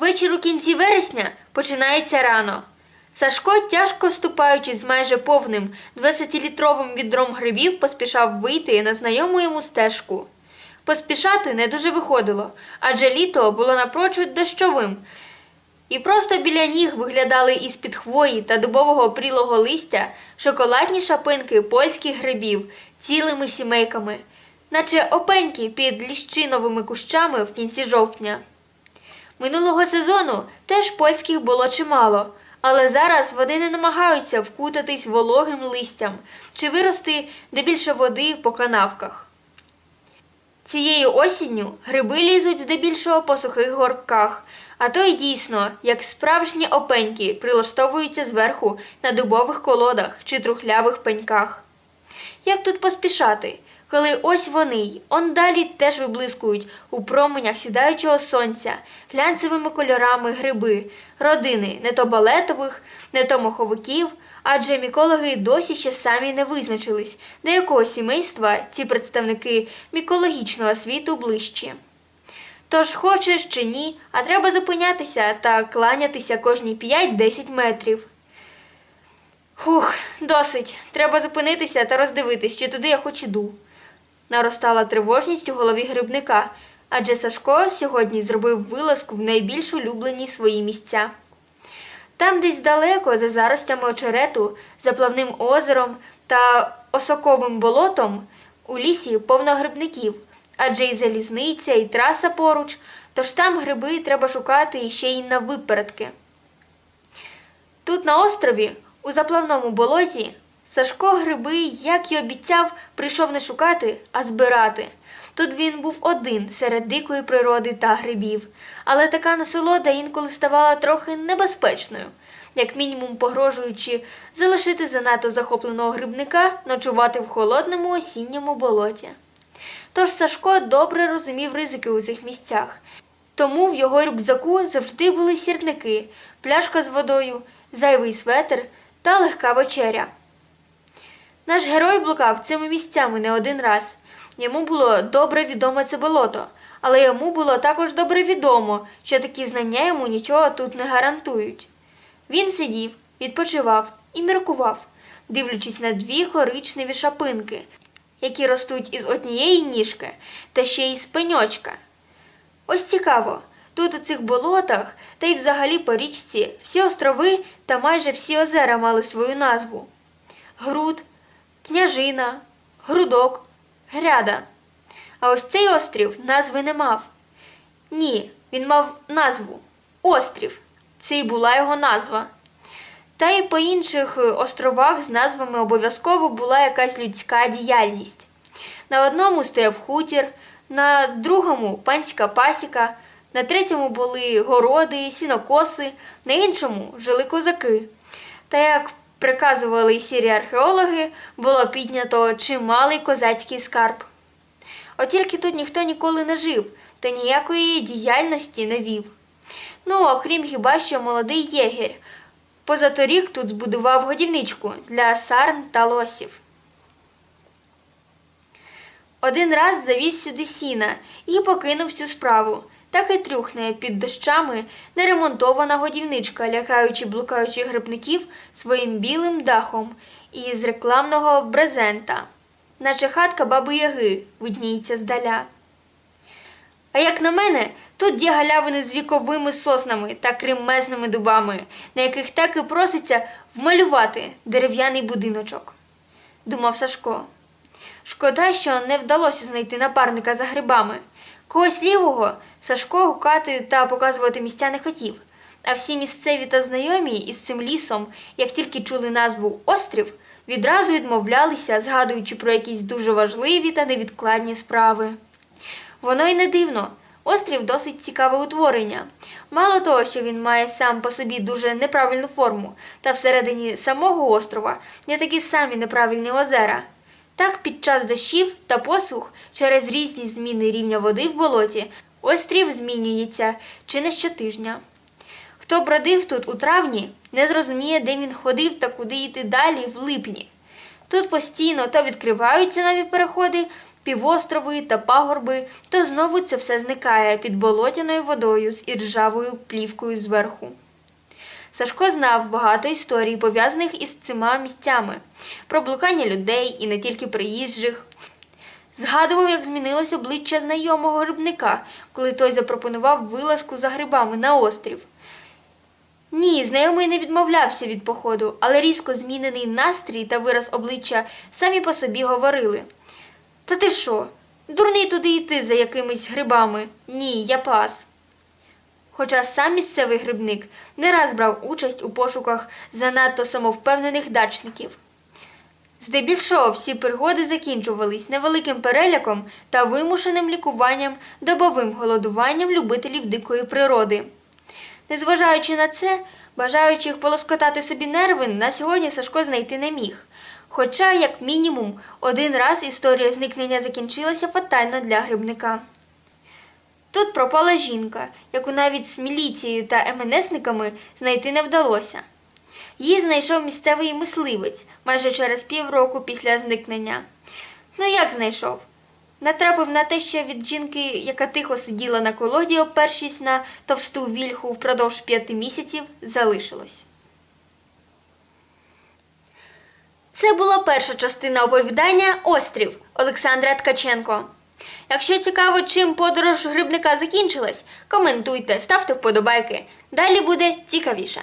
Вечір у кінці вересня починається рано. Сашко, тяжко ступаючи з майже повним 20-літровим відром грибів, поспішав вийти на знайому йому стежку. Поспішати не дуже виходило, адже літо було напрочуд дощовим, і просто біля ніг виглядали із-під хвої та дубового опрілого листя шоколадні шапинки польських грибів цілими сімейками, наче опеньки під ліщиновими кущами в кінці жовтня. Минулого сезону теж польських було чимало, але зараз вони не намагаються вкутатись вологим листям чи вирости де більше води по канавках. Цією осінню гриби лізуть здебільшого по сухих горбках, а то й дійсно, як справжні опеньки, прилаштовуються зверху на дубових колодах чи трухлявих пеньках. Як тут поспішати, коли ось вони й он далі теж виблискують у променях сідаючого сонця, глянцевими кольорами гриби, родини не то балетових, не то моховиків, адже мікологи досі ще самі не визначились, до якого сімейства ці представники мікологічного світу ближчі. Тож хочеш чи ні, а треба зупинятися та кланятися кожні 5-10 метрів. Фух, досить. Треба зупинитися та роздивитись, чи туди я хоч іду. Наростала тривожність у голові грибника, адже Сашко сьогодні зробив вилазку в найбільш улюблені свої місця. Там десь далеко, за заростями очерету, заплавним озером та осоковим болотом, у лісі повно грибників, адже і залізниця, і траса поруч, тож там гриби треба шукати ще й на випередки. Тут на острові, у заплавному болоті, Сашко гриби, як й обіцяв, прийшов не шукати, а збирати. Тут він був один серед дикої природи та грибів, але така насолода інколи ставала трохи небезпечною, як мінімум погрожуючи залишити занадто захопленого грибника ночувати в холодному осінньому болоті. Тож Сашко добре розумів ризики у цих місцях. Тому в його рюкзаку завжди були сірники, пляшка з водою, зайвий светр та легка вечеря. Наш герой блукав цими місцями не один раз. Йому було добре відоме це болото, але йому було також добре відомо, що такі знання йому нічого тут не гарантують. Він сидів, відпочивав і міркував, дивлячись на дві коричневі шапинки, які ростуть із однієї ніжки та ще й з пеньочка. Ось цікаво, тут у цих болотах та й взагалі по річці всі острови та майже всі озера мали свою назву: Груд, Княжина, Грудок, Гряда. А ось цей острів назви не мав. Ні, він мав назву Острів. Це і була його назва. Та й по інших е, островах з назвами обов'язково була якась людська діяльність. На одному стояв хутір, на другому панська пасіка, на третьому були городи, сінокоси, на іншому жили козаки. Та як приказували й сірі археологи, було піднято чималий козацький скарб. От тільки тут ніхто ніколи не жив та ніякої діяльності не вів. Ну, окрім хіба що молодий єгер. Позаторік тут збудував годівничку для сарн та лосів. Один раз завіз сюди сіна і покинув цю справу. Так і трюхне під дощами неремонтована годівничка, лякаючи блукаючих грибників своїм білим дахом із рекламного брезента, наче хатка баби Яги видніється здаля. А як на мене, тут є галявини з віковими соснами та кремезними дубами, на яких так і проситься вмалювати дерев'яний будиночок, думав Сашко. Шкода, що не вдалося знайти напарника за грибами. Когось лівого Сашко гукати та показувати місця не хотів. А всі місцеві та знайомі із цим лісом, як тільки чули назву острів, відразу відмовлялися, згадуючи про якісь дуже важливі та невідкладні справи. Воно й не дивно. Острів досить цікаве утворення. Мало того, що він має сам по собі дуже неправильну форму, та всередині самого острова є такі самі неправильні озера. Так, під час дощів та посух через різні зміни рівня води в болоті острів змінюється чи не щотижня. Хто бродив тут у травні, не зрозуміє, де він ходив та куди йти далі в липні. Тут постійно то відкриваються нові переходи, півострови та пагорби, то знову це все зникає під болотяною водою з іржавою плівкою зверху. Сашко знав багато історій, пов'язаних із цими місцями, про блукання людей і не тільки приїжджих. Згадував, як змінилось обличчя знайомого грибника, коли той запропонував вилазку за грибами на острів. Ні, знайомий не відмовлявся від походу, але різко змінений настрій та вираз обличчя самі по собі говорили. Та ти що? Дурний туди йти за якимись грибами. Ні, я пас. Хоча сам місцевий грибник не раз брав участь у пошуках занадто самовпевнених дачників. Здебільшого всі пригоди закінчувались невеликим переляком та вимушеним лікуванням добовим голодуванням любителів дикої природи. Незважаючи на це, бажаючих полоскотати собі нерви на сьогодні Сашко знайти не міг. Хоча, як мінімум, один раз історія зникнення закінчилася фатально для грибника. Тут пропала жінка, яку навіть з міліцією та МНСниками знайти не вдалося. Її знайшов місцевий мисливець майже через півроку після зникнення. Ну як знайшов? Натрапив на те, що від жінки, яка тихо сиділа на колоді, опершись на товсту вільху впродовж п'яти місяців, залишилось. Це була перша частина оповідання Острів Олександра Ткаченко. Якщо цікаво, чим подорож грибника закінчилась, коментуйте, ставте вподобайки. Далі буде цікавіше.